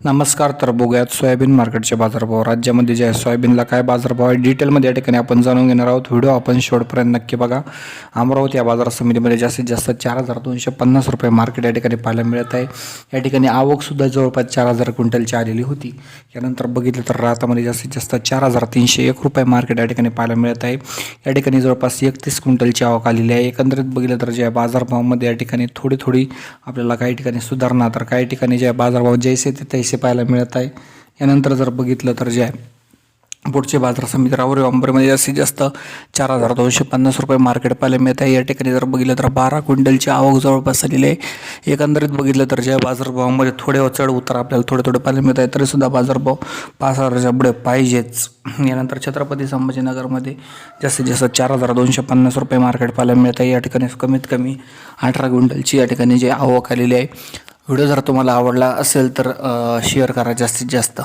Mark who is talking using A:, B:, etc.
A: नमस्कार तर बघूयात सोयाबीन मार्केटचे बाजारभाव. राज्यामध्ये जे आहे सोयाबीनला काय बाजारभाव आहे डिटेलमध्ये या ठिकाणी आपण जाणून घेणार आहोत. व्हिडिओ आपण शेवटपर्यंत नक्की बघा. अमरावती या बाजार समितीमध्ये जास्तीत जास्त चार हजार दोनशे पन्नास रुपये मार्केट या ठिकाणी पाहायला मिळत आहे. या ठिकाणी आवकसुद्धा जवळपास चार हजार क्विंटलची आलेली होती. यानंतर बघितलं तर रातामध्ये जास्तीत जास्त चार हजार तीनशे एक रुपये मार्केट या ठिकाणी पाहायला मिळत आहे. या ठिकाणी जवळपास एकतीस क्विंटलची आवक आलेली आहे. एकंदरीत बघितलं तर जे आहे बाजारभावामध्ये या ठिकाणी थोडी थोडी आपल्याला काही ठिकाणी सुधारणा तर काही ठिकाणी जे आहे बाजारभाव जैसे ते पैसे पाहायला मिळत आहे. यानंतर जर बघितलं तर जे आहे पुढचे बाजार समिती राहुरी अंबरमध्ये जास्तीत जास्त चार हजार दोनशे पन्नास रुपये मार्केट पाहायला मिळत आहे. या ठिकाणी जर बघितलं तर बारा क्विंटलची आवक जवळपास झालेली आहे. एकंदरीत बघितलं तर ज्या बाजारभावामध्ये थोडे चढ उतार आपल्याला थोडे थोडे पाहायला मिळत आहे. तरीसुद्धा बाजारभाव पाच हजाराच्या पुढे पाहिजेच. यानंतर छत्रपती संभाजीनगरमध्ये जास्तीत जास्त चार हजार दोनशे पन्नास रुपये मार्केट पाहायला मिळत आहे. या ठिकाणी कमीत कमी अठरा क्विंटलची या ठिकाणी जे आवक आलेली आहे. व्हिडिओ जर तुम्हाला आवडला असेल तर शेअर करा जास्तीत जास्त.